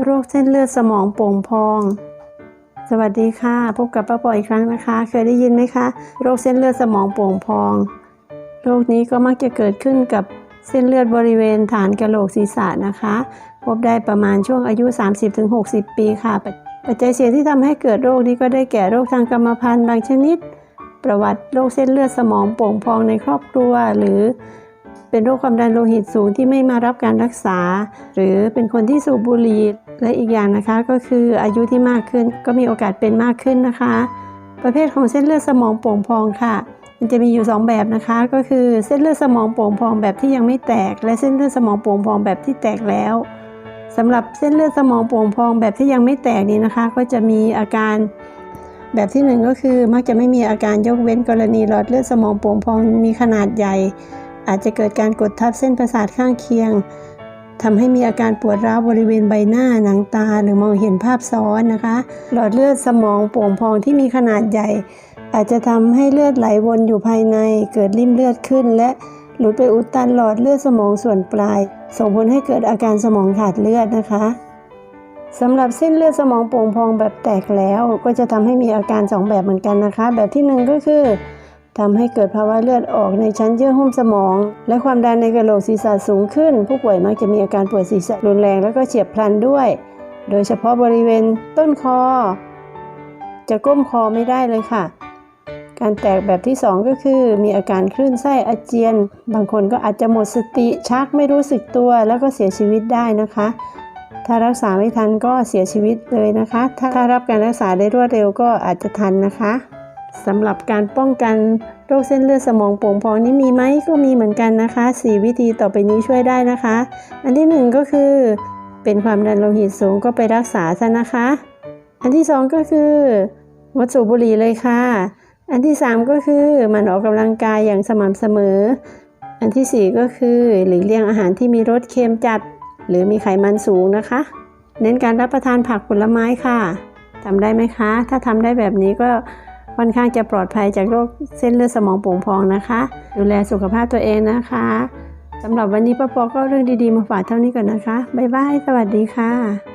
โรคเส้นเลือดสมองโป่งพอง สวัสดีค่ะ พบกับป้าปออีกครั้งนะคะ เคยได้ยินไหมคะ โรคเส้นเลือดสมองโป่งพอง โรคนี้ก็มักจะเกิดขึ้นกับเส้นเลือดบริเวณฐานกะโหลกศีรษะนะคะ พบได้ประมาณช่วงอายุ 30-60 ปีค่ะ ปัจจัยเสี่ยงที่ทำให้เกิดโรคนี้ก็ได้แก่โรคทางกรรมพันธุ์บางชนิด ประวัติโรคเส้นเลือดสมองโป่งพองในครอบครัว หรือ เป็นโรคความดันโลหิตสูงที่ไม่มารับการรักษา หรือเป็นคนที่สูบบุหรี่และอีกอย่างนะคะก็คืออายุที่มากขึ้นก็มีโอกาสเป็นมากขึ้นนะคะ ประเภทของเส้นเลือดสมองโป่งพองค่ะมันจะมีอยู่ 2 แบบนะคะ ก็คือเส้นเลือดสมองโป่งพองแบบที่ยังไม่แตก และเส้นเลือดสมองโป่งพองแบบที่แตกแล้วสำหรับเส้นเลือดสมองโป่งพองแบบที่ยังไม่แตกนี้นะคะ ก็จะมีอาการแบบที่หนึ่งก็คือมักจะไม่มีอาการยกเว้นกรณีหลอดเลือดสมองโป่งพองมีขนาดใหญ่ อาจจะเกิดการกดทับเส้นประสาทข้างเคียงทำให้มีอาการปวดร้าวบริเวณใบหน้าหนังตาหรือมองเห็นภาพซ้อนนะคะ หลอดเลือดสมองโป่งพองที่มีขนาดใหญ่ อาจจะทำให้เลือดไหลวนอยู่ภายใน เกิดริ่มเลือดขึ้น และหลุดไปอุดตันหลอดเลือดสมองส่วนปลาย ส่งผลให้เกิดอาการสมองขาดเลือดนะคะสำหรับเส้นเลือดสมองโป่งพองแบบแตกแล้ว ก็จะทำให้มีอาการสองแบบเหมือนกันนะคะ แบบที่หนึ่งก็คือ ทำให้เกิดภาวะเลือดออกในชั้นเยื่อหุ้มสมอง และความดันในกระโหลกศีรษะสูงขึ้น ผู้ป่วยมักจะมีอาการปวดศีรษะรุนแรงแล้วก็เฉียบพลันด้วย โดยเฉพาะบริเวณต้นคอ จะก้มคอไม่ได้เลยค่ะ การแตกแบบที่ 2 ก็คือ มีอาการคลื่นไส้อาเจียน บางคนก็อาจจะหมดสติชักไม่รู้สึกตัว แล้วก็เสียชีวิตได้นะคะ ถ้ารักษาไม่ทันก็เสียชีวิตเลยนะคะ ถ้ารับการรักษาได้รวดเร็วก็อาจจะทันนะคะ สำหรับการป้องกันโรคเส้นเลือดสมองโป่งพองนี่มีไหมก็มีเหมือนกันนะคะ 4 วิธีต่อไปนี้ช่วยได้นะคะ อันที่ 1 ก็คือ เป็นความดันโลหิตสูงก็ไปรักษาซะนะคะ อันที่ 2 ก็คืองดสูบบุหรี่เลยค่ะ อันที่ 3 ก็คือมันออกกำลังกายอย่างสม่ำเสมอ อันทีสี่4 ก็คือหลีกเลี่ยงอาหารที่มีรสเค็มจัด หรือมีไขมันสูงนะคะ เน้นการรับประทานผักผลไม้ค่ะทำได้ไหมคะ ถ้าทำได้แบบนี้ก็ ค่อนข้างจะปลอดภัยจากโรคเส้นเลือดสมองโป่งพองนะคะ ดูแลสุขภาพตัวเองนะคะสำหรับวันนี้ป้าปอก็เรื่องดีๆมาฝากเท่านี้ก่อนนะคะ บ๊ายบาย สวัสดีค่ะ